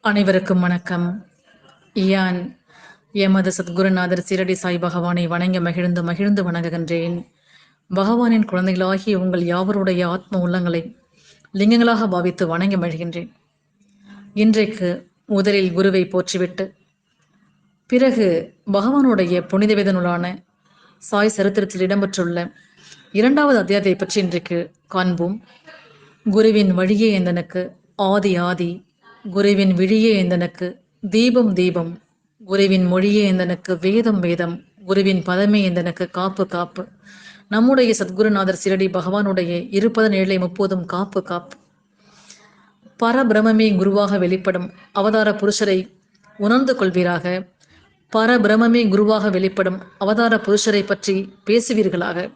அனைவருக்கும் வணக்கம். யான் எமது சத்குருநாதர் சிரடி சாய் பகவானை வணங்க மகிழ்ந்து மகிழ்ந்து வணங்குகின்றேன். பகவானின் குழந்தைகளாகிய உங்கள் யாவருடைய ஆத்ம உள்ளங்களை லிங்கங்களாக பாவித்து வணங்கி மகிழ்கின்றேன். இன்றைக்கு முதலில் குருவை போற்றிவிட்டு பிறகு பகவானுடைய புனிதவேத நூலான சாய் சரித்திரத்தில் இடம்பெற்றுள்ள இரண்டாவது அத்தியாயத்தை பற்றி இன்றைக்கு காண்போம். குருவின் வழியே எந்தனுக்கு ஆதி ஆதி குருவின் விழியே எந்தனுக்கு தீபம் தீபம் குருவின் மொழியே எந்தனுக்கு வேதம் வேதம் குருவின் பதமே எந்தனுக்கு காப்பு காப்பு. நம்முடைய சத்குருநாதர் சிரடி பகவானுடைய இருபது ஏழை முப்போதும் காப்பு காப்பு. பரபிரமே குருவாக வெளிப்படும் அவதார புருஷரை உணர்ந்து கொள்வீராக. பரபிரமே குருவாக வெளிப்படும் அவதார புருஷரை பற்றி பேசுவீர்களாக.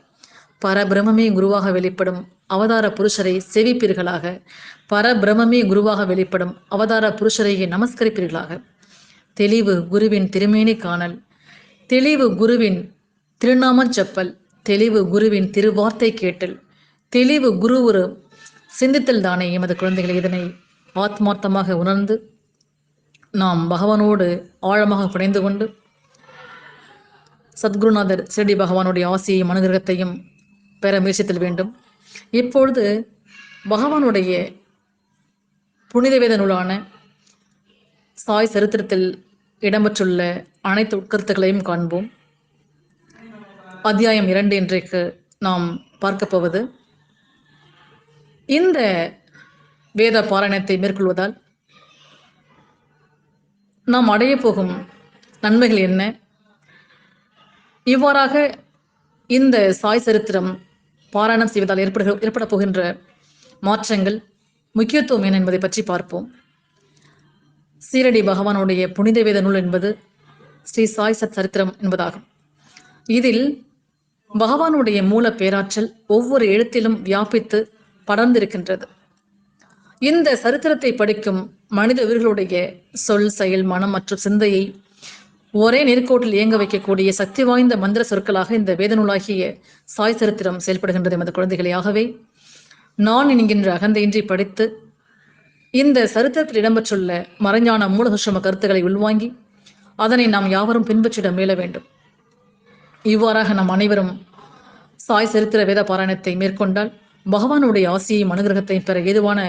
பரபிரமே குருவாக வெளிப்படும் அவதார புருஷரை செவிப்பீர்களாக. பரபிரமே குருவாக வெளிப்படும் அவதார புருஷரையே நமஸ்கரிப்பீர்களாக. தெளிவு குருவின் திருமேனி காணல். தெளிவு குருவின் திருநாமஞ்சப்பல் தெளிவு குருவின் திருவார்த்தை கேட்டல். தெளிவு குரு ஒரு சிந்தித்தல் தானே எமது குழந்தைகள் இதனை ஆத்மார்த்தமாக உணர்ந்து நாம் பகவானோடு ஆழமாக பிணைந்து கொண்டு சத்குருநாதர் சிரடி பகவானுடைய ஆசையையும் அனுகிரகத்தையும் பெற முயற்சித்தல் வேண்டும். இப்பொழுது பகவானுடைய புனித வேத நூலான சாய் சரித்திரத்தில் இடம்பெற்றுள்ள அனைத்து உட்கருத்துக்களையும் காண்போம். அத்தியாயம் இரண்டு இன்றைக்கு நாம் பார்க்க போவது. இந்த வேத பாராயணத்தை மேற்கொள்வதால் நாம் அடைய போகும் நன்மைகள் என்ன? இவ்வாறாக இந்த சாய் சரித்திரம் பாராயணம் செய்வதால் ஏற்படுக ஏற்பட போகின்ற மாற்றங்கள் முக்கியத்துவம் என்ன என்பதை பற்றி பார்ப்போம். சீரடி பகவானுடைய புனித வேத நூல் என்பது ஸ்ரீ சாய் சத் சரித்திரம் என்பதாகும். இதில் பகவானுடைய மூல பேராற்றல் ஒவ்வொரு எழுத்திலும் வியாபித்து படர்ந்திருக்கின்றது. இந்த சரித்திரத்தை படிக்கும் மனித உயிர்களுடைய சொல் செயல் மனம் மற்றும் சிந்தையை ஒரே நேர்கோட்டில் இயங்க வைக்கக்கூடிய சக்தி வாய்ந்த மந்திர சொற்களாக இந்த வேதநூலாகிய சாய் சரித்திரம் செயல்படுகின்றது எமது குழந்தைகளே. ஆகவே நான் என்கின்ற அகந்தையின்றி படித்து இந்த சரித்திரத்தில் இடம்பெற்றுள்ள மறைஞான மூலசுஷம கருத்துக்களை உள்வாங்கி அதனை நாம் யாவரும் பின்பற்றிட மீள வேண்டும். இவ்வாறாக நாம் அனைவரும் சாய் சரித்திர வேத பாராயணத்தை மேற்கொண்டால் பகவானுடைய ஆசியையும் அனுகிரகத்தையும் பெற ஏதுவான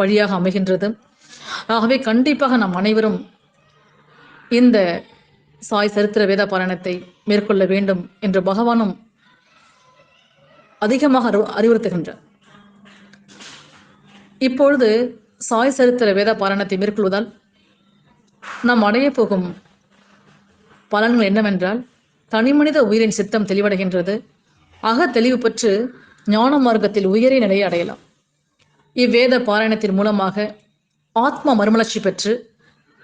வழியாக அமைகின்றது. ஆகவே கண்டிப்பாக நாம் அனைவரும் இந்த சாய் சரித்திர வேத பாராயணத்தை மேற்கொள்ள வேண்டும் என்று பகவானும் அதிகமாக அறிவு அறிவுறுத்துகின்றார். இப்பொழுது சாய் சரித்திர வேத பாராயணத்தை மேற்கொள்வதால் நாம் அடைய போகும் பலன்கள் என்னவென்றால் தனிமனித உயிரின் சித்தம் தெளிவடைகின்றது. அக தெளிவு பெற்று ஞான மார்க்கத்தில் உயரிய நிலையை அடையலாம். இவ்வேத பாராயணத்தின் மூலமாக ஆத்ம மறுமலர்ச்சி பெற்று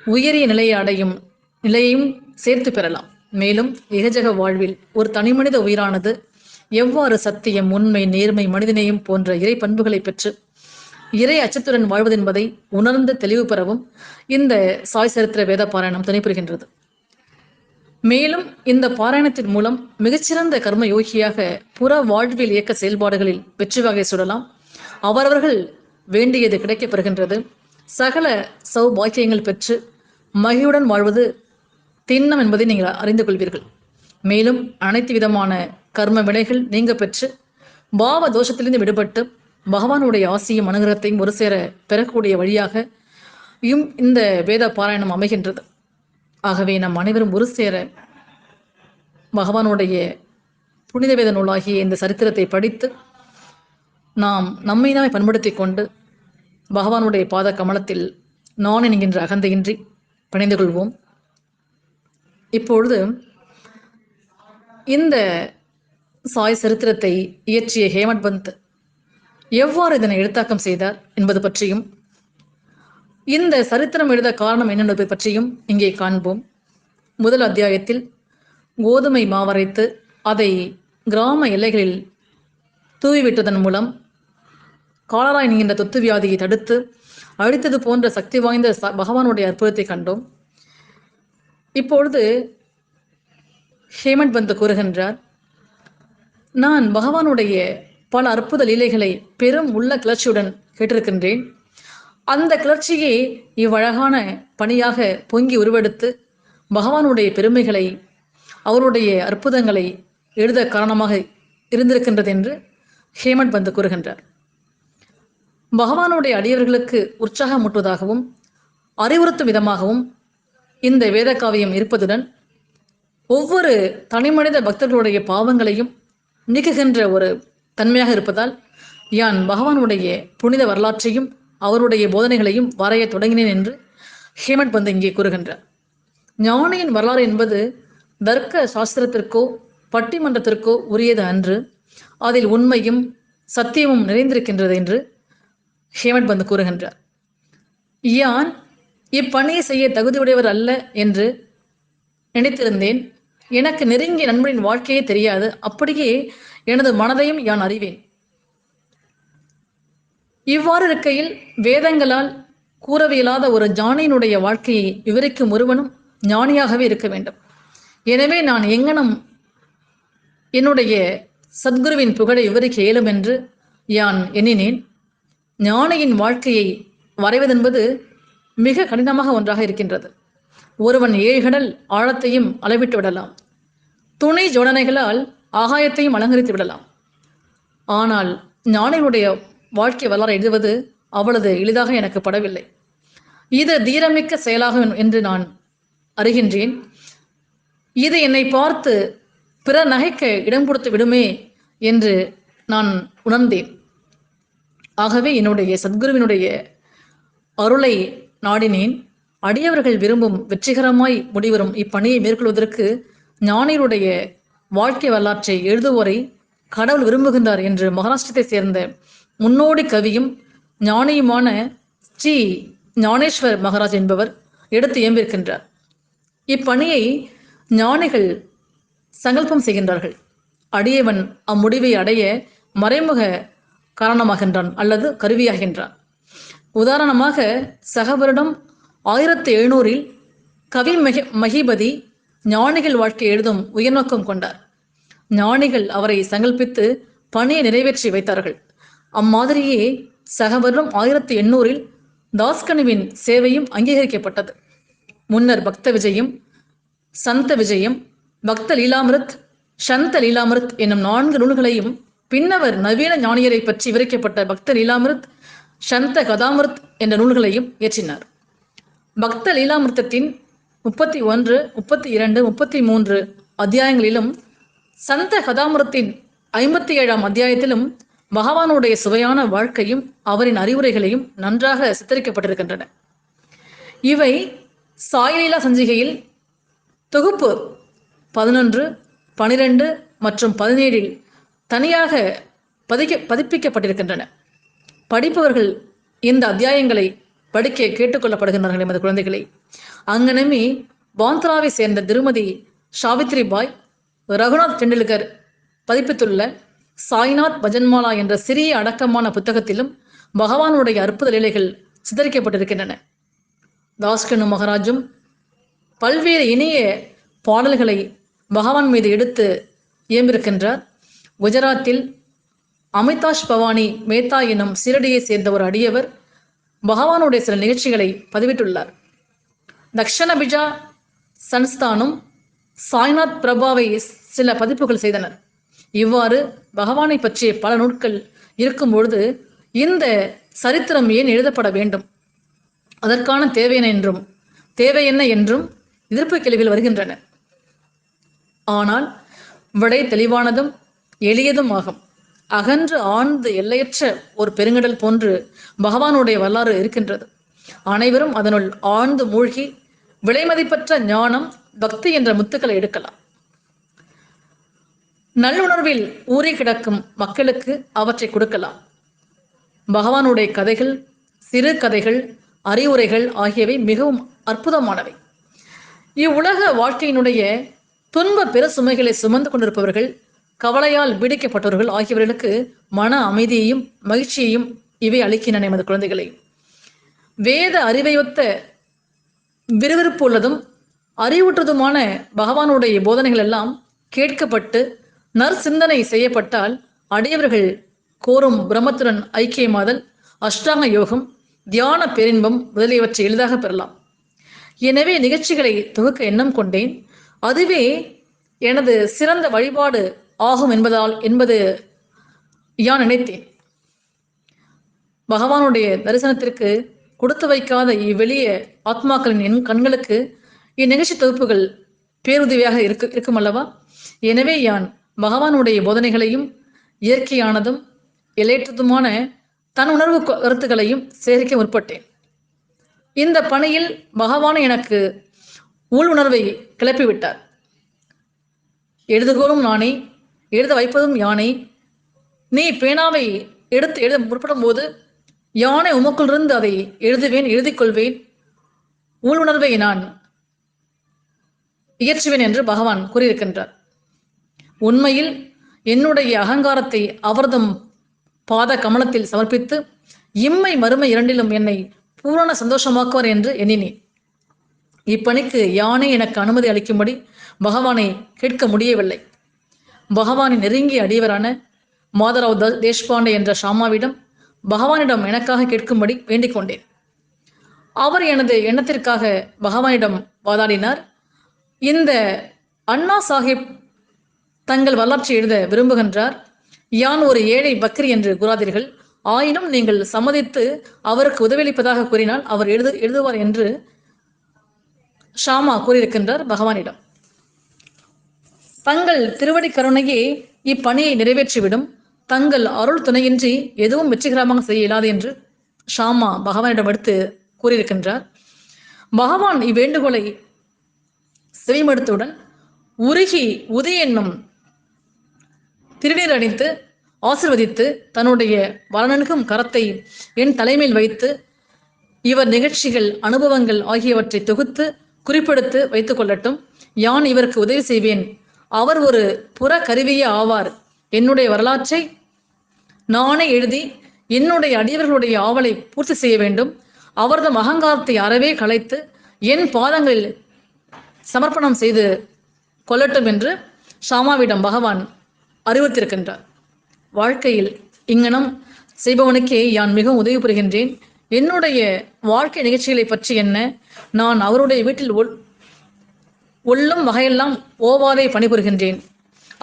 உயரிய நிலையை அடையும் நிலையையும் சேர்த்து பெறலாம். மேலும் இகஜக வாழ்வில் ஒரு தனிமனித உயிரானது எவ்வாறு சத்தியம் உண்மை நேர்மை மனிதநேயம் போன்ற இறை பண்புகளை பெற்று இறை அச்சத்துடன் வாழ்வது என்பதை உணர்ந்து தெளிவு பெறவும் இந்த சாய் சரித்திர வேத பாராயணம் துணைபுரிகின்றது. மேலும் இந்த பாராயணத்தின் மூலம் மிகச்சிறந்த கர்ம யோகியாக புற வாழ்வில் இயக்க செயல்பாடுகளில் வெற்றி வகை சுடலாம். அவரவர்கள் வேண்டியது கிடைக்கப் பெறுகின்றது சகல சௌபாக்கியங்கள் பெற்று மகிழுடன் வாழ்வது திண்ணம் என்பதை நீங்கள் அறிந்து கொள்வீர்கள். மேலும் அனைத்து விதமான கர்ம வினைகள் நீங்க பெற்று பாவ தோஷத்திலிருந்து விடுபட்டு பகவானுடைய ஆசியும் அனுகிரகத்தையும் ஒரு சேர பெறக்கூடிய வழியாக இந்த வேத பாராயணம் அமைகின்றது. ஆகவே நம் அனைவரும் ஒரு சேர பகவானுடைய புனித வேத நூலாகிய இந்த சரித்திரத்தை படித்து நாம் நம்மை நாமே பண்படுத்தி கொண்டு பகவானுடைய பாத கமலத்தில் நான் என்கின்ற அகந்தையின்றி பணிந்து கொள்வோம். இப்பொழுது இந்த சாய் சரித்திரத்தை இயற்றிய ஹேமந்த் பந்த் எவ்வாறு இதனை எழுத்தாக்கம் செய்தார் என்பது பற்றியும் இந்த சரித்திரம் எழுத காரணம் என்னென்பது பற்றியும் இங்கே காண்போம். முதல் அத்தியாயத்தில் கோதுமை மாவரைத்து அதை கிராம எல்லைகளில் தூவிவிட்டதன் மூலம் காலரா என்கின்ற தொத்து வியாதியை தடுத்து அழித்தது போன்ற சக்தி வாய்ந்த பகவானுடைய அற்புதத்தை கண்டோம். இப்பொழுது ஹேமந்த் பந்து கூறுகின்றார் நான் பகவானுடைய பல அற்புத லீலைகளை பெரும் உள்ள கிளர்ச்சியுடன் கேட்டிருக்கின்றேன். அந்த கிளர்ச்சியை இவ்வழகான பணியாக பொங்கி உருவெடுத்து பகவானுடைய பெருமைகளை அவருடைய அற்புதங்களை எழுத காரணமாக இருந்திருக்கின்றது என்று ஹேமந்த் பந்து கூறுகின்றார். பகவானுடைய அடியவர்களுக்கு உற்சாகமூட்டுவதாகவும் அறிவுறுத்தும் விதமாகவும் இந்த வேத காவியம் இருப்பதுடன் ஒவ்வொரு தனிமனித பக்தர்களுடைய பாவங்களையும் நீக்குகின்ற ஒரு தன்மையாக இருப்பதால் யான் பகவானுடைய புனித வரலாற்றையும் அவருடைய போதனைகளையும் வரைய தொடங்கினேன் என்று ஹேமந்த் பந்து இங்கே கூறுகின்றார். ஞானியின் வரலாறு என்பது தர்க்க சாஸ்திரத்திற்கோ பட்டிமன்றத்திற்கோ உரியது அன்று அதில் உண்மையும் சத்தியமும் நிறைந்திருக்கின்றது என்று ஹேமன் பந்து கூறுகின்றார் யான் இப்பணியை செய்ய தகுதியுடையவர் அல்ல என்று நினைத்திருந்தேன். எனக்கு நெருங்கிய நண்பனின் வாழ்க்கையே தெரியாது. அப்படியே எனது மனதையும் யான் அறிவேன். இவ்வாறு இருக்கையில் வேதங்களால் கூறவியலாத ஒரு ஜானியினுடைய வாழ்க்கையை விவரிக்கும் ஒருவனும் ஞானியாகவே இருக்க வேண்டும். எனவே நான் எங்கனம் என்னுடைய சத்குருவின் புகழை விவரிக்க இயலும் என்று யான் எண்ணினேன். ஞானியின் வாழ்க்கையை வரைவதென்பது மிக கடினமாக ஒன்றாக இருக்கின்றது. ஒருவன் ஏழ்கடல் ஆழத்தையும் அளவிட்டு விடலாம். துணை ஜோடனைகளால் ஆகாயத்தையும் அலங்கரித்து விடலாம். ஆனால் ஞானிகளுடைய வாழ்க்கை வரலாறு எழுதுவது அவ்வளவு எளிதாக எனக்கு படவில்லை. இது தீரமிக்க செயலாகும் என்று நான் அறிகின்றேன். இது என்னை பார்த்து பிற நகைக்க இடம் கொடுத்து விடுமே என்று நான் உணர்ந்தேன். ஆகவே என்னுடைய சத்குருவினுடைய அருளை நாடினேன். அடியவர்கள் விரும்பும் வெற்றிகரமாய் முடிவரும் இப்பணியை மேற்கொள்வதற்கு ஞானியருடைய வாழ்க்கை வரலாற்றை எழுதுவோரை கடவுள் விரும்புகின்றார் என்று மகாராஷ்டிரத்தை சேர்ந்த முன்னோடி கவியும் ஞானியுமான ஸ்ரீ ஞானேஸ்வர் மகாராஜ் என்பவர் எடுத்து இயம்பிருக்கின்றார் இப்பணியை ஞானிகள் சங்கல்பம் செய்கின்றார்கள். அடியவன் அம்முடிவை அடைய மறைமுக காரணமாகின்றான் அல்லது கருவியாகின்றான். உதாரணமாக சகவரிடம் ஆயிரத்தி எழுநூறில் கவி மகி மகிபதி ஞானிகள் வாழ்க்கை எழுதும் உயர்நோக்கம் கொண்டார். ஞானிகள் அவரை சங்கல்பித்து பணியை நிறைவேற்றி வைத்தார்கள். அம்மாதிரியே சகவரிடம் ஆயிரத்தி எண்ணூறில் தாஸ்கனுவின் சேவையும் அங்கீகரிக்கப்பட்டது. முன்னர் பக்த விஜயம் சந்த விஜயம் பக்த லீலாமிருத் சந்த லீலாமிருத் என்னும் நான்கு நூல்களையும் பின்னவர் நவீன ஞானியரை பற்றி விவரிக்கப்பட்ட பக்த லீலாமிருத் சந்த கதாமிருத் என்ற நூல்களையும் இயற்றினார். பக்த லீலாமிருத்தத்தின் முப்பத்தி ஒன்று முப்பத்தி இரண்டு முப்பத்தி மூன்று அத்தியாயங்களிலும் சந்த கதாமிருத்தின் ஐம்பத்தி ஏழாம் அத்தியாயத்திலும் பகவானுடைய சுவையான வாழ்க்கையும் அவரின் அறிவுரைகளையும் நன்றாக சித்தரிக்கப்பட்டிருக்கின்றன. இவை சாயலீலா சஞ்சிகையில் தொகுப்பு பதினொன்று பனிரெண்டு மற்றும் பதினேழில் தனியாக பதிக்க பதிப்பிக்கப்பட்டிருக்கின்றன. படிப்பவர்கள் இந்த அத்தியாயங்களை படிக்க கேட்டுக்கொள்ளப்படுகின்றார்கள் எமது குழந்தைகளை. அங்கனமே பாந்த்ராவை சேர்ந்த திருமதி சாவித்ரி பாய் ரகுநாத் டெண்டுல்கர் பதிப்பித்துள்ள சாய்நாத் பஜன்மாலா என்ற சிறிய அடக்கமான புத்தகத்திலும் பகவானுடைய அற்புத லீலைகள் சித்தரிக்கப்பட்டிருக்கின்றன. தாஸ்கனு மகாராஜும் பல்வேறு இனிய பாடல்களை பகவான் மீது எடுத்து இயம்பிருக்கின்றார். குஜராத்தில் அமிதாஷ் பவானி மேத்தா எனும் சீரடியை சேர்ந்த ஒரு அடியவர் பகவானுடைய சில நிகழ்ச்சிகளை பதிவிட்டுள்ளார். தக்ஷணபிஜா சன்ஸ்தானும் சாய்நாத் பிரபாவை சில பதிப்புகள் செய்தனர். இவ்வாறு பகவானை பற்றிய பல நூட்கள் இருக்கும் பொழுது இந்த சரித்திரம் ஏன் எழுதப்பட வேண்டும்? அதற்கான தேவை என்றும் தேவை என்ன என்றும் எதிர்ப்பு கேள்விகள் வருகின்றன. ஆனால் விடை தெளிவானதும் எளியதும் ஆகும். அகன்று ஆழ்ந்து எல்லையற்ற ஒரு பெருங்கடல் போன்று பகவானுடைய வரலாறு இருக்கின்றது. அனைவரும் அதனுள் ஆழ்ந்து மூழ்கி விலைமதிப்பற்ற ஞானம் பக்தி என்ற முத்துக்களை எடுக்கலாம். நல்லுணர்வில் ஊறி கிடக்கும் மக்களுக்கு அவற்றை கொடுக்கலாம். பகவானுடைய கதைகள் சிறு கதைகள் அறிவுரைகள் ஆகியவை மிகவும் அற்புதமானவை. இவ்வுலக வாழ்க்கையினுடைய துன்ப பெரு சுமைகளை சுமந்து கொண்டிருப்பவர்கள் கவலையால் பீடிக்கப்பட்டவர்கள் ஆகியவர்களுக்கு மன அமைதியையும் மகிழ்ச்சியையும் இவை அளிக்கின்றன எமது குழந்தைகளை. வேத அறிவையொத்த விறுவிறுப்பு உள்ளதும் அறிவுற்றதுமான பகவானுடைய போதனைகள் எல்லாம் கேட்கப்பட்டு நற்சிந்தனை செய்யப்பட்டால் அடியவர்கள் கோரும் பிரம்மத்துடன் ஐக்கியமாதல் அஷ்டாங்க யோகம் தியான பேரின்பம் முதலியவற்றை எளிதாக பெறலாம். எனவே நிகழ்ச்சிகளை தொகுக்க எண்ணம் கொண்டேன். அதுவே எனது சிறந்த வழிபாடு ஆகும் என்பதால் என்பது யான் நினைத்தேன்? பகவானுடைய தரிசனத்திற்கு கொடுத்து வைக்காத இவ்வெளிய ஆத்மாக்களின் என் கண்களுக்கு இந்நிகழ்ச்சி தொகுப்புகள் பேருதவியாக இருக்கு இருக்கும் அல்லவா எனவே யான் பகவானுடைய போதனைகளையும் இயற்கையானதும் எல்லையற்றதுமான தன் உணர்வு கருத்துக்களையும் சேகரிக்க முற்பட்டேன். இந்த பணியில் பகவான் எனக்கு உள் உணர்வை கிளப்பிவிட்டார். எழுதுகோலும் நானே எழுத வைப்பதும் யானை. நீ பேனாவை எடுத்து எழுத முற்படும் போது யானை உமக்குள்ளிருந்து அதை எழுதுவேன் எழுதிக் கொள்வேன் உள் உணர்வை நான் இயற்றுவேன் என்று பகவான் கூறியிருக்கின்றார். உண்மையில் என்னுடைய அகங்காரத்தை அவர்தம் பாத கமலத்தில் சமர்ப்பித்து இம்மை மறுமை இரண்டிலும் என்னை பூரண சந்தோஷமாக்குவார் என்று எண்ணினேன். இப்பணிக்கு யானை எனக்கு அனுமதி அளிக்கும்படி பகவானை கேட்க முடியவில்லை. பகவானின் நெருங்கிய அடியவரான மாதராவ் த- தேஷ்பாண்டே என்ற ஷாமாவிடம் பகவானிடம் எனக்காக கேட்கும்படி வேண்டிக் கொண்டேன். அவர் எனது எண்ணத்திற்காக பகவானிடம் வாதாடினார். இந்த அண்ணா சாஹிப் தங்கள் வரலாற்றை எழுத விரும்புகின்றார். யான் ஒரு ஏழை பக்ரி என்று கூறாதீர்கள். ஆயினும் நீங்கள் சம்மதித்து அவருக்கு உதவியளிப்பதாக கூறினால் அவர் எழுது எழுதுவார் என்று ஷாமா கூறியிருக்கின்றார் பகவானிடம். தங்கள் திருவடி கருணையே இப்பணியை நிறைவேற்றிவிடும். தங்கள் அருள் துணையின்றி எதுவும் வெற்றிகரமாக செய்ய இயலாது என்று ஷாமா பகவானிடம் எடுத்து கூறியிருக்கின்றார். பகவான் இவ்வேண்டுகோளை செவிமடுத்தவுடன் உருகி உதி என்னும் திருநீர் அணிந்து ஆசிர்வதித்து தன்னுடைய வளனனுக்கும் கரத்தை என் தலைமையில் வைத்து இவர் நிகழ்ச்சிகள் அனுபவங்கள் ஆகியவற்றை தொகுத்து குறிப்பெடுத்து வைத்துக் கொள்ளட்டும். யான் இவருக்கு உதவி செய்வேன். அவர் ஒரு புற கருவியே ஆவார். என்னுடைய வரலாற்றை நானே எழுதி என்னுடைய அடியவர்களுடைய ஆவலை பூர்த்தி செய்ய வேண்டும். அவரது அகங்காரத்தை அறவே கலைத்து என் பாதங்களில் சமர்ப்பணம் செய்து கொள்ளட்டும் என்று ஷாமாவிடம் பகவான் அறிவித்திருக்கின்றார் வாழ்க்கையில் இங்கனம் செய்பவனுக்கே யான் மிகவும் உதவி புரிகின்றேன். என்னுடைய வாழ்க்கை நிகழ்ச்சிகளை பற்றி என்ன? நான் அவருடைய வீட்டில் உள்ளும் வகையெல்லாம் ஓவாதே பணிபுரிகின்றேன்.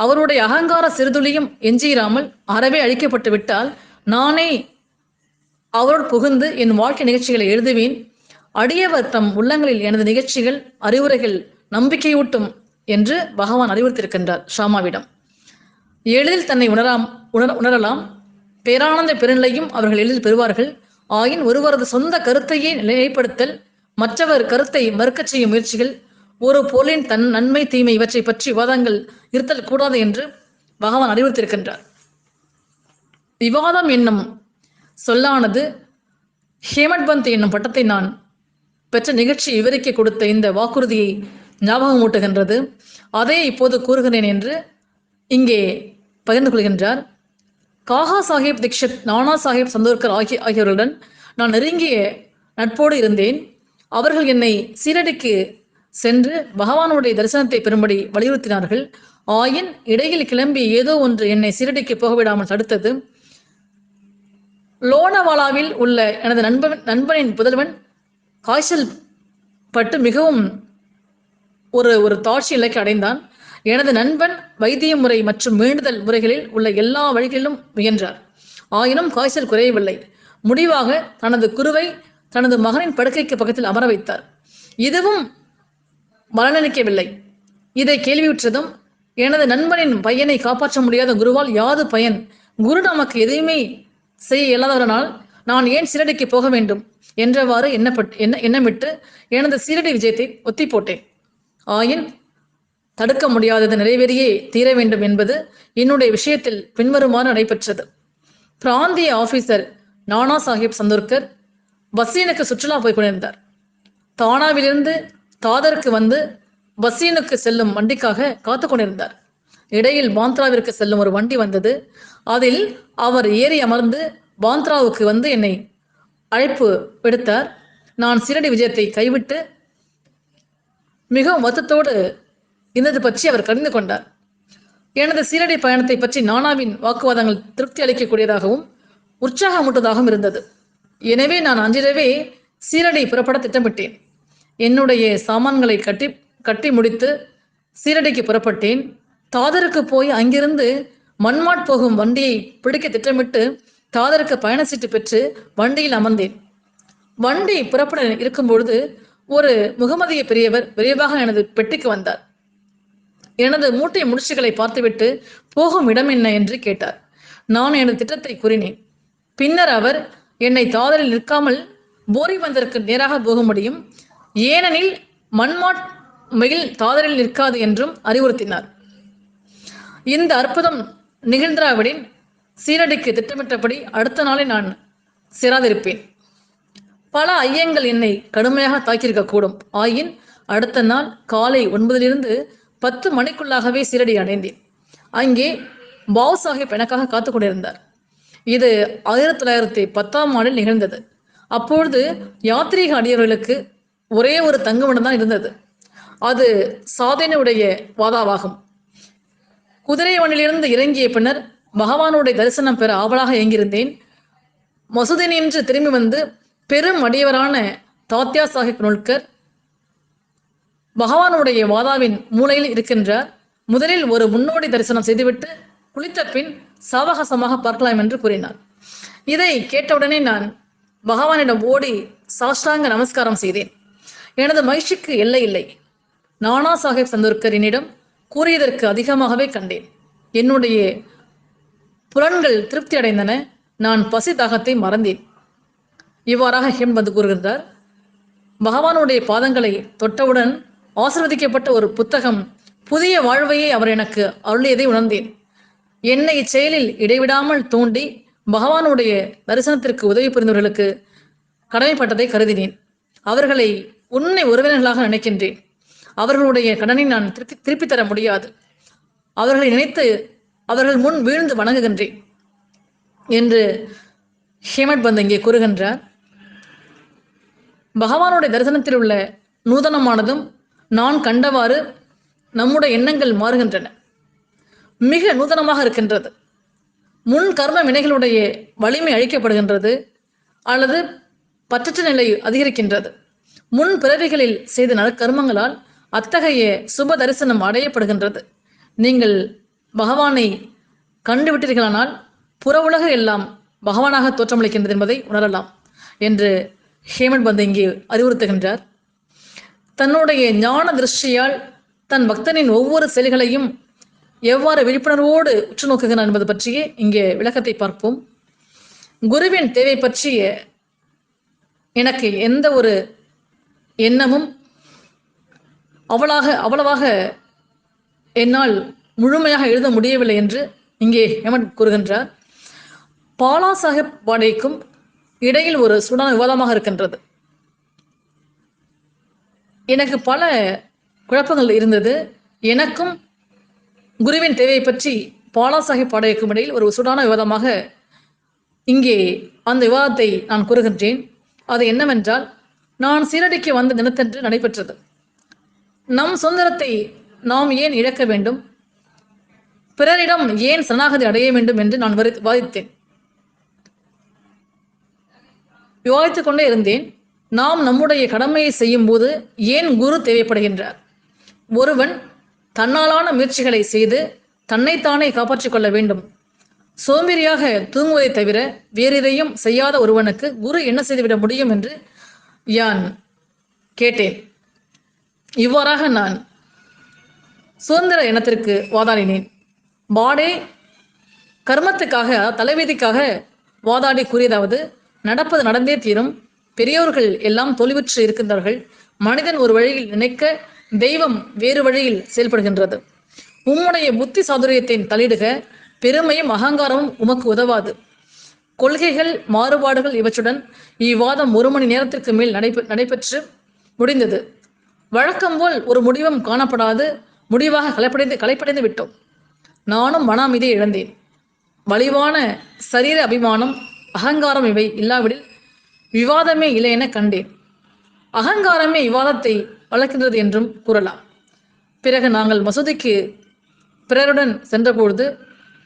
அவருடைய அகங்கார சிறுதுளியும் எஞ்சியிராமல் அறவே அழிக்கப்பட்டு விட்டால் நானே அவரோடு புகுந்து என் வாழ்க்கை நிகழ்ச்சிகளை எழுதுவேன். அடியவர் தம் உள்ளங்களில் எனது நிகழ்ச்சிகள் அறிவுரைகள் நம்பிக்கையூட்டும் என்று பகவான் அறிவுறுத்தியிருக்கின்றார் ஷாமாவிடம். எளிதில் தன்னை உணராம் உணர உணரலாம். பேரானந்த பெருநிலையும் அவர்கள் எளிதில் பெறுவார்கள். ஆயின் ஒருவரது சொந்த கருத்தையே நிலைப்படுத்தல் மற்றவர் கருத்தை மறுக்கச் செய்யும் முயற்சிகள் ஒரு பொருளின் தன் நன்மை தீமை இவற்றை பற்றி விவாதங்கள் இருத்தல் கூடாது என்று பகவான் அறிவுறுத்தியிருக்கின்றார். விவாதம் என்னும் சொல்லானது ஹேமட்பந்த் என்னும் பட்டத்தை நான் பெற்ற நிகழ்ச்சி விவரிக்க கொடுத்த இந்த வாக்குறுதியை ஞாபகமூட்டுகின்றது அதே இப்போது கூறுகிறேன் என்று இங்கே பகிர்ந்து கொள்கின்றார். காகா சாஹிப் தீக்ஷித் நானா சாஹிப் சந்தோர்கர் ஆகிய ஆகியோருடன் நான் நெருங்கிய நட்போடு இருந்தேன். அவர்கள் என்னை சீரடிக்கு சென்று பகவானுடைய தரிசனத்தை பெறும்படி வலியுறுத்தினார்கள். ஆயின் இடையில் கிளம்பி ஏதோ ஒன்று என்னை சீரடிக்கு போகவிடாமல் தடுத்தது. லோனவாலாவில் உள்ள எனது நண்பன் நண்பனின் புதல்வன் காய்ச்சல் பட்டு மிகவும் ஒரு ஒரு தாட்சி இலக்கை அடைந்தான். எனது நண்பன் வைத்திய முறை மற்றும் வேண்டுதல் முறைகளில் உள்ள எல்லா வழிகளிலும் முயன்றார். ஆயினும் காய்ச்சல் குறையவில்லை. முடிவாக தனது குருவை தனது மகனின் படுக்கைக்கு பக்கத்தில் அமர வைத்தார். இதுவும் பலனளிக்கவில்லை இதை கேள்வியுற்றதும் எனது நண்பனின் பையனை காப்பாற்ற முடியாத குருவால் யாது பயன்? குரு நமக்கு எதையுமே செய்ய இயலாதவரனால் நான் ஏன் சீரடிக்கு போக வேண்டும்? என்றவாறு எண்ணப்பட்டு என்ன எண்ணமிட்டு எனது சீரடி விஜயத்தை ஒத்தி போட்டேன் ஆயின் தடுக்க முடியாதது நிறைவேறியே தீர வேண்டும் என்பது என்னுடைய விஷயத்தில் பின்வருமாறு நடைபெற்றது. பிராந்திய ஆபீசர் நானா சாஹிப் சந்தோர்கர் பஸ்ஸீனுக்கு சுற்றுலா போய் கொண்டிருந்தார். தானாவிலிருந்து தாதருக்கு வந்து பஸ்ஸீனுக்கு செல்லும் வண்டிக்காக காத்து கொண்டிருந்தார். இடையில் பாந்த்ராவிற்கு செல்லும் ஒரு வண்டி வந்தது. அதில் அவர் ஏறி அமர்ந்து பாந்த்ராவுக்கு வந்து என்னை அழைப்பு விடுத்தார். நான் சிரடி விஜயத்தை கைவிட்டு மிகவும் வருத்தத்தோடு இருந்தது பற்றி அவர் கடிந்து கொண்டார். எனது சீரடி பயணத்தை பற்றி நானாவின் வாக்குவாதங்கள் திருப்தி அளிக்கக்கூடியதாகவும் உற்சாகமூட்டதாகவும் இருந்தது. எனவே நான் அன்றிரவே சீரடி புறப்பட திட்டமிட்டேன். என்னுடைய சாமான்களை கட்டி கட்டி முடித்து சீரடிக்கு புறப்பட்டேன். தாதருக்கு போய் அங்கிருந்து மண்மாட் போகும் வண்டியை பிடிக்க திட்டமிட்டு தாதருக்கு பயண சீட்டு பெற்று வண்டியில் அமர்ந்தேன். வண்டி புறப்பட இருக்கும் பொழுது ஒரு முகமதிய பெரியவர் விரைவாக எனது பெட்டிக்கு வந்தார். எனது மூட்டை முடிச்சுகளை பார்த்துவிட்டு போகும் இடம் என்ன என்று கேட்டார். நான் எனது திட்டத்தை கூறினேன். பின்னர் அவர் என்னை தாதரில் நிற்காமல் போரி பந்தருக்கு நேராக போக முடியும். ஏனெனில் மண்மாட் மயில் தாதரில் நிற்காது என்றும் அறிவுறுத்தினார். இந்த அற்புதம் நிகழ்ந்திராவிடின் சீரடிக்கு திட்டமிட்டபடி அடுத்த நாளை நான் சிராதிருப்பேன். பல ஐயங்கள் என்னை கடுமையாக தாக்கியிருக்கக்கூடும். ஆயின் அடுத்த நாள் காலை ஒன்பதிலிருந்து பத்து மணிக்குள்ளாகவே சீரடி அடைந்தேன். அங்கே பாவ் சாஹிப் எனக்காக காத்து கொண்டிருந்தார் இது ஆயிரத்தி தொள்ளாயிரத்தி பத்தாம் ஆண்டில் நிகழ்ந்தது. அப்பொழுது யாத்ரீக அடியவர்களுக்கு ஒரே ஒரு தங்குமிடம் தான் இருந்தது. அது சாதனையுடைய வாதாவாகும். குதிரை வண்டிலிருந்து இறங்கிய பின்னர் பகவானுடைய தரிசனம் பெற ஆவலாக இயங்கியிருந்தேன். மசூதி நின்று திரும்பி வந்து பெரும் அடியவரான தாத்யா சாஹிப் நுல்கர் பகவானுடைய வாதாவின் மூலையில் இருக்கின்றார். முதலில் ஒரு முன்னோடி தரிசனம் செய்துவிட்டு குளித்த பின் சாவகாசமாக பார்க்கலாம் என்று கூறினார். இதை கேட்டவுடனே நான் பகவானிடம் ஓடி சாஷ்டாங்க நமஸ்காரம் செய்தேன். எனது மகிழ்ச்சிக்கு எல்லை இல்லை. நானா சாஹேப் சந்தோர்கர் என்னிடம் கூறியதற்கு அதிகமாகவே கண்டேன். என்னுடைய புலன்கள் திருப்தி அடைந்தன. நான் பசி தாகத்தை மறந்தேன். இவ்வாறாக ஹெம் வந்து கூறுகின்றார் பகவானுடைய பாதங்களை தொட்டவுடன் ஆசிர்வதிக்கப்பட்ட ஒரு புத்தகம் புதிய வாழ்வையை அவர் எனக்கு அருளியதை உணர்ந்தேன். என்னை இச்செயலில் இடைவிடாமல் தூண்டி பகவானுடைய தரிசனத்திற்கு உதவி புரிந்தவர்களுக்கு கடமைப்பட்டதை கருதினேன். அவர்களை உன்னை உறவினர்களாக நினைக்கின்றேன். அவர்களுடைய கடனை நான் திருப்பி திருப்பி தர முடியாது. அவர்களை நினைத்து அவர்கள் முன் வீழ்ந்து வணங்குகின்றேன் என்று ஹேமட் பந்த் இங்கே கூறுகின்றார். பகவானுடைய தரிசனத்தில் உள்ள நூதனமானதும் நான் கண்டவாறு நம்முடைய எண்ணங்கள் மாறுகின்றன. மிக நூதனமாக இருக்கின்றது. முன் கர்ம வினைகளுடைய வலிமை அழிக்கப்படுகின்றது அல்லது பற்றற்ற நிலை அதிகரிக்கின்றது. முன் பிறவிகளில் செய்த நற்கர்மங்களால் அத்தகைய சுப தரிசனம் அடையப்படுகின்றது. நீங்கள் பகவானை கண்டுவிட்டீர்களானால் புற உலக எல்லாம் பகவானாக தோற்றமளிக்கின்றது என்பதை உணரலாம் என்று ஹேமன் பந்த் இங்கே அறிவுறுத்துகின்றார். தன்னுடைய ஞான திருஷ்டியால் தன் பக்தனின் ஒவ்வொரு செயல்களையும் எவ்வாறு விழிப்புணர்வோடு உற்று நோக்குகிறார் என்பது பற்றியே இங்கே விளக்கத்தை பார்ப்போம். குருவின் தேவை பற்றிய எனக்கு எந்த ஒரு எண்ணமும் அவளாக அவ்வளவாக என்னால் முழுமையாக எழுத முடியவில்லை என்று இங்கே ஹேமன் கூறுகின்றார். பாலா சாஹிப் பாடேக்கும் இடையில் ஒரு சூடான விவாதமாக இருக்கின்றது. எனக்கு பல குழப்பங்கள் இருந்தது. எனக்கும் குருவின் தேவையை பற்றி பாலா சாஹிப் பாடேக்கும் இடையில் ஒரு சூடான விவாதமாக இங்கே அந்த விவாதத்தை நான் கூறுகின்றேன். அது என்னவென்றால் நான் சீரடிக்கு வந்த தினத்தன்று நடைபெற்றது. நம் சுதந்திரத்தை நாம் ஏன் இழக்க வேண்டும்? பிறரிடம் ஏன் சரணாகதி அடைய வேண்டும் என்று நான் வரி- வாதித்தேன். விவாதித்துக் கொண்டே இருந்தேன் நாம் நம்முடைய கடமையை செய்யும் போது ஏன் குரு தேவைப்படுகின்றார்? ஒருவன் தன்னாலான முயற்சிகளை செய்து தன்னைத்தானே காப்பாற்றிக் கொள்ள வேண்டும். சோம்பேறியாக தூங்குவதை தவிர வேறு எதையும் செய்யாத ஒருவனுக்கு குரு என்ன செய்துவிட முடியும் என்று யான்? கேட்டேன். இவ்வாறாக நான் சுதந்திர இனத்திற்கு வாதாடினேன். பாடே கர்மத்துக்காக தலைவீதிக்காக வாதாடி கூறியதாவது நடப்பது நடந்தே தீரும். பெரியோர்கள் எல்லாம் தொழிவுற்று இருக்கின்றார்கள். மனிதன் ஒரு வழியில் நினைக்க தெய்வம் வேறு வழியில் செயல்படுகின்றது. உம்முடைய புத்தி சாதுரியத்தை தலையிடுக. பெருமையும் அகங்காரமும் உமக்கு உதவாது. கொள்கைகள் மாறுபாடுகள் இவற்றுடன் இவ்வாதம் ஒரு மணி நேரத்திற்கு மேல் நடைபெ நடைபெற்று முடிந்தது. வழக்கம் போல் ஒரு முடிவும் காணப்படாது. முடிவாக கலைப்படைந்து கலைப்படைந்து விட்டோம். நானும் மன அமைதியை இழந்தேன். வலிவான சரீர அபிமானம் அகங்காரம் இவை இல்லாவிடில் விவாதமே இல்லை என கண்டேன். அகங்காரமே விவாதத்தை வளர்க்கின்றது என்றும் கூறலாம். பிறகு நாங்கள் மசூதிக்கு பிறருடன் சென்றபொழுது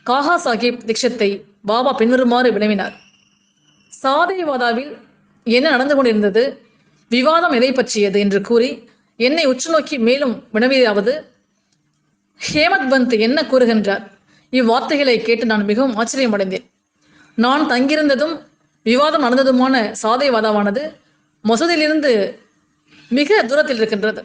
காகா சாஹிப் தீட்சத்தை பாபா பின்வருமாறு வினவினார். சாதைவாதாவில் என்ன நடந்து கொண்டிருந்தது? விவாதம் எதை பற்றியது என்று கூறி என்னை உற்று நோக்கி மேலும் வினவியாவது ஹேமத் பந்த் என்ன கூறுகின்றார்? இவ்வார்த்தைகளை கேட்டு நான் மிகவும் ஆச்சரியமடைந்தேன். நான் தங்கியிருந்ததும் விவாதம் நடந்ததுமான சாதைவாதாவானது மசூதியிலிருந்து மிக தூரத்தில் இருக்கின்றது.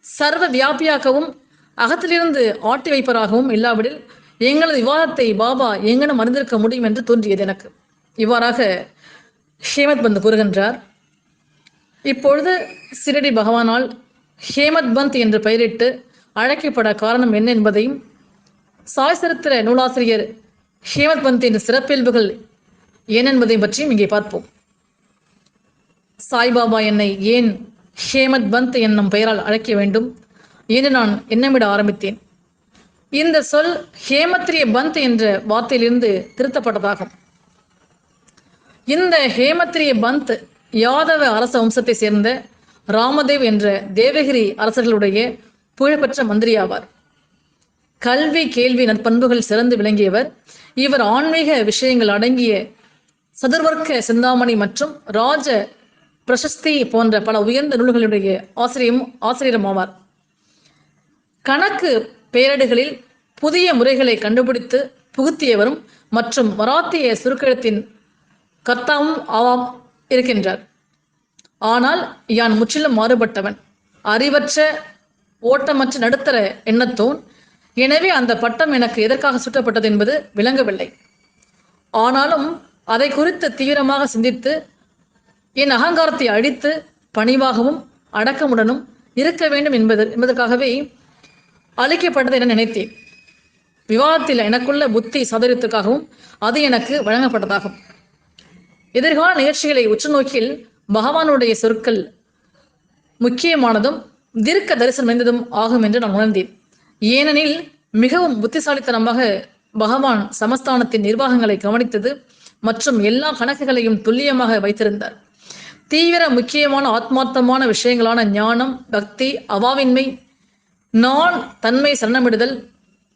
சர்வ வியாபியாகவும் அகத்திலிருந்து ஆட்டி வைப்பராகவும் இல்லாவிடில் எங்களது விவாதத்தை பாபா எங்கன மறந்திருக்க முடியும் என்று தோன்றியது எனக்கு. இவ்வாறாக ஹேமத் பந்த் கூறுகின்றார் இப்பொழுது சிரடி பகவானால் ஹேமத் பந்த் என்று பெயரிட்டு அழைக்கப்பட காரணம் என்ன என்பதையும் சாய் சரித்திர நூலாசிரியர் ஹேமத் பந்தின் சிறப்பியல்புகள் என்ன என்பதையும் பற்றியும் இங்கே பார்ப்போம். சாய்பாபா என்னை ஏன் ஹேமத் பந்த் என்னும் பெயரால் அழைக்க வேண்டும் என்று நான் எண்ணமிட ஆரம்பித்தேன். இந்த சொல் ஹேமத்ரிய பந்த் என்ற வார்த்தையிலிருந்து திருத்தப்பட்டதாகும். இந்த ஹேமத்ரிய பந்த் யாதவ அரச வம்சத்தை சேர்ந்த ராமதேவ் என்ற தேவகிரி அரசர்களுடைய புகழ்பெற்ற மந்திரி ஆவார் கல்வி கேள்வி நற்பண்புகள் சிறந்து விளங்கியவர். இவர் ஆன்மீக விஷயங்கள் அடங்கிய சதுர்வர்க்க சிந்தாமணி மற்றும் ராஜ பிரசஸ்தி போன்ற பல உயர்ந்த நூல்களுடைய ஆசிரியம் ஆசிரியரும் ஆவார் கணக்கு பேரடுகளில் புதிய முறைகளை கண்டுபிடித்து புகுத்தியவரும் மற்றும் மராத்திய சுருக்கெழுத்தின் கர்த்தாவும் ஆவாம் இருக்கின்றார். ஆனால் யான் முற்றிலும் மாறுபட்டவன். அறிவற்ற ஓட்டமற்ற நடுத்தர எண்ணத்தோன். எனவே அந்த பட்டம் எனக்கு எதற்காக சுட்டப்பட்டது என்பது விளங்கவில்லை. ஆனாலும் அதை குறித்து தீவிரமாக சிந்தித்து என் அகங்காரத்தை அழித்து பணிவாகவும் அடக்கமுடனும் இருக்க வேண்டும் என்பது என்பதற்காகவே அழைக்கப்பட்டது என நினைத்தேன். விவாதத்தில் எனக்குள்ள புத்தி சதவீதத்துக்காகவும் அது எனக்கு வழங்கப்பட்டதாகும். எதிர்கால நிகழ்ச்சிகளை உற்றுநோக்கில் பகவானுடைய சொற்கள் முக்கியமானதும் தீர்க்க தரிசனம் நிறைந்ததும் ஆகும் என்று நான் உணர்ந்தேன். ஏனெனில் மிகவும் புத்திசாலித்தனமாக பகவான் சமஸ்தானத்தின் நிர்வாகங்களை கவனித்தது மற்றும் எல்லா கணக்குகளையும் துல்லியமாக வைத்திருந்தார். தீவிர முக்கியமான ஆத்மார்த்தமான விஷயங்களான ஞானம் பக்தி அவாவின்மை நான் தன்மை சரணமிடுதல்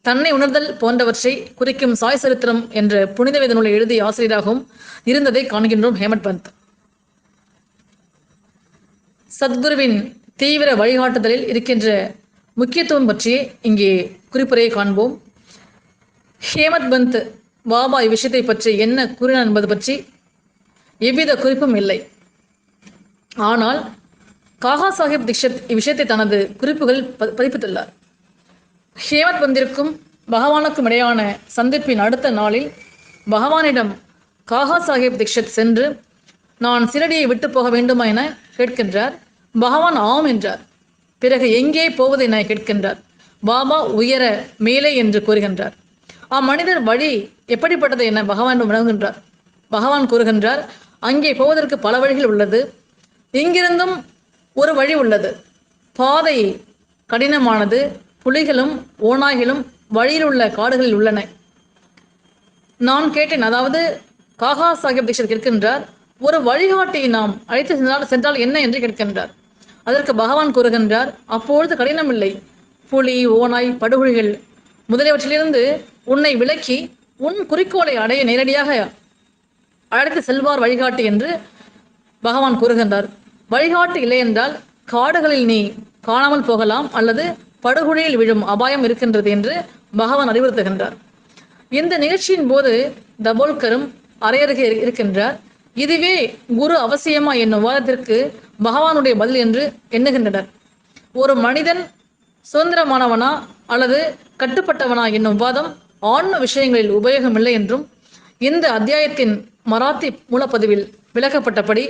தன்னை உணர்தல் போன்றவற்றை குறிக்கும் சாய் சரித்திரம் என்ற புனிதவேத நூலை எழுதிய ஆசிரியராகவும் இருந்ததை காண்கின்றோம் ஹேமட் பந்த். சத்குருவின் தீவிர வழிகாட்டுதலில் இருக்கின்ற முக்கியத்துவம் பற்றி இங்கே குறிப்புரையை காண்போம். ஹேமத் பந்த் பாபா இவ்விஷயத்தை பற்றி என்ன கூறினார் என்பது பற்றி எவ்வித குறிப்பும் இல்லை. ஆனால் காகா சாஹிப் தீக்ஷித் இவ்விஷயத்தை தனது குறிப்புகள் ப- பதிப்பித்துள்ளார். ஹேமத் பந்திற்கும் பகவானுக்கும் இடையான சந்திப்பின் அடுத்த நாளில் பகவானிடம் காகா சாஹிப் தீக்ஷித் சென்று நான் சிரடியை விட்டு போக வேண்டுமா என கேட்கின்றார். பகவான் ஆம் என்றார். பிறகு எங்கே போவது என கேட்கின்றார். பாபா உயர மேலே என்று கூறுகின்றார். அம்மனிதர் வழி எப்படிப்பட்டது என பகவான் விளங்குகின்றார் பகவான் கூறுகின்றார் அங்கே போவதற்கு பல வழிகள் உள்ளது. இங்கிருந்தும் ஒரு வழி உள்ளது. பாதை கடினமானது புலிகளும் ஓநாய்களும் வழியில் உள்ள காடுகளில் உள்ளன. நான் கேட்டேன் அதாவது காகா சாஹிப் தீக்ஷித் கேட்கின்றார் ஒரு வழிகாட்டியை நாம் அழைத்து சென்றால் சென்றால் என்ன என்று கேட்கின்றார். அதற்கு பகவான் கூறுகின்றார் அப்பொழுது கடினமில்லை. புலி ஓநாய் படுகொழிகள் முதலியவற்றிலிருந்து உன்னை விலக்கி உன் குறிக்கோளை அடைய நேரடியாக அழைத்து செல்வார் வழிகாட்டி என்று பகவான் கூறுகின்றார். வழிகாட்டு இல்லை என்றால் காடுகளில் நீ காணாமல் போகலாம் அல்லது படுகொழியில் விழும் அபாயம் இருக்கின்றது என்று பகவான் அறிவுறுத்துகின்றார். இந்த நிகழ்ச்சியின் போது தபோல்கரும் அரையருகே இருக்கின்றார். இதுவே குரு அவசியமா என்னும் வாதத்திற்கு பகவானுடைய பதில் என்று எண்ணுகின்றனர். ஒரு மனிதன் சுதந்திரமானவனா அல்லது கட்டுப்பட்டவனா என்னும் வாதம் ஆன்ம விஷயங்களில் உபயோகமில்லை என்றும் இந்த அத்தியாயத்தின் மராத்தி மூலப்பதிவில் விளக்கப்பட்டபடி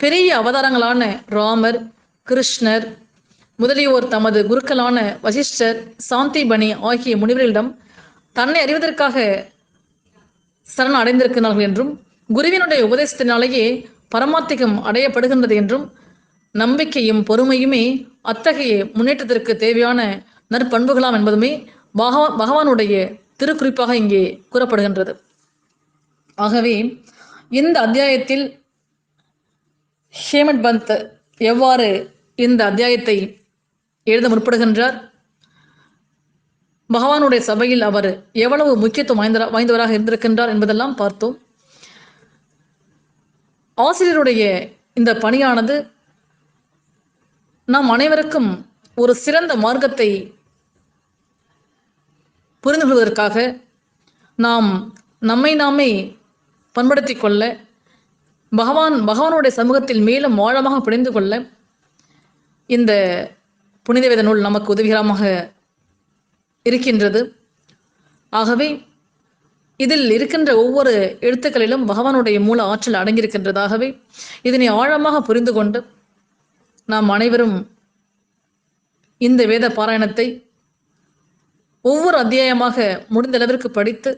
பெரிய அவதாரங்களான ராமர் கிருஷ்ணர் முதலியோர் தமது குருக்களான வசிஷ்டர் சாந்திபணி ஆகிய முனிவர்களிடம் தன்னை அறிவதற்காக சரண் அடைந்திருக்கிறார்கள் என்றும் குருவினுடைய உபதேசத்தினாலேயே பரமார்த்திகம் அடையப்படுகின்றது என்றும் நம்பிக்கையும் பொறுமையுமே அத்தகைய முன்னேற்றத்திற்கு தேவையான நற்பண்புகளாம் என்பதுமே பகவா பகவானுடைய திருக்குறிப்பாக இங்கே கூறப்படுகின்றது. ஆகவே இந்த அத்தியாயத்தில் ஹேமட் பந்த் எவ்வாறு இந்த அத்தியாயத்தை எழுத முற்படுகின்றார்? பகவானுடைய சபையில் அவர் எவ்வளவு முக்கியத்துவம் வாய்ந்த வாய்ந்தவராக இருந்திருக்கின்றார் என்பதெல்லாம் பார்த்தோம். ஆசிரியருடைய இந்த பணியானது நாம் அனைவருக்கும் ஒரு சிறந்த மார்க்கத்தை புரிந்து கொள்வதற்காக நாம் நம்மை நாமே பண்படுத்திக் கொள்ள பகவான் பகவானுடைய சமூகத்தில் மேலும் ஆழமாக புரிந்து கொள்ள இந்த புனித வேத நூல் நமக்கு உதவிகரமாக இருக்கின்றது. ஆகவே இதில் இருக்கின்ற ஒவ்வொரு எழுத்துக்களிலும் பகவானுடைய மூல ஆற்றல் அடங்கியிருக்கின்றதாகவே இதனை ஆழமாக புரிந்து கொண்டு நாம் அனைவரும் இந்த வேத பாராயணத்தை ஒவ்வொரு அத்தியாயமாக முடிந்த அளவிற்கு படித்து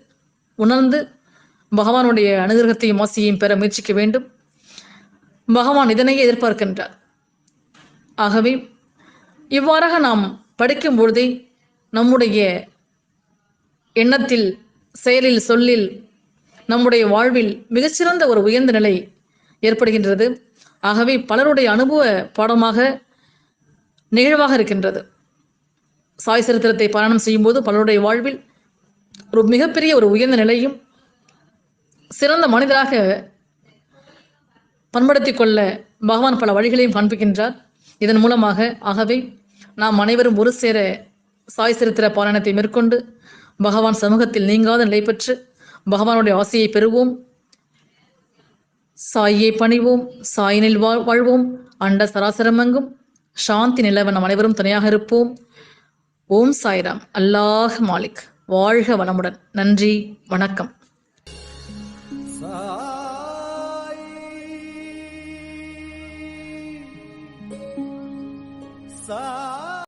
உணர்ந்து பகவானுடைய அனுகிரகத்தையும் ஆசையையும் பெற முயற்சிக்க வேண்டும். பகவான் இதனையே எதிர்பார்க்கின்றார். ஆகவே இவ்வாறாக நாம் படிக்கும் பொழுதே நம்முடைய எண்ணத்தில் செயலில் சொல்லில் நம்முடைய வாழ்வில் மிகச்சிறந்த ஒரு உயர்ந்த நிலை ஏற்படுகின்றது. ஆகவே பலருடைய அனுபவ பாடமாக நிகழ்வாக இருக்கின்றது. சாய் சரித்திரத்தை பாராயணம் செய்யும்போது பலருடைய வாழ்வில் ஒரு மிகப்பெரிய ஒரு உயர்ந்த நிலையும் சிறந்த மனிதராக பண்படுத்திக் கொள்ள பகவான் பல வழிகளையும் காண்பிக்கின்றார். இதன் மூலமாக ஆகவே நாம் அனைவரும் ஒரு சேர சாய் சரித்திர பாராயணத்தை மேற்கொண்டு பகவான் சமூகத்தில் நீங்காத நிலை பெற்று பகவானுடைய ஆசையை பெறுவோம். சாயை பணிவோம் சாயினில் வாழ் வாழ்வோம் அண்ட சராசரமெங்கும் சாந்தி நிலவ அனைவரும் துணையாக இருப்போம். ஓம் சாய்ராம். அல்லாஹ் மாலிக். வாழ்க வளமுடன். நன்றி வணக்கம்.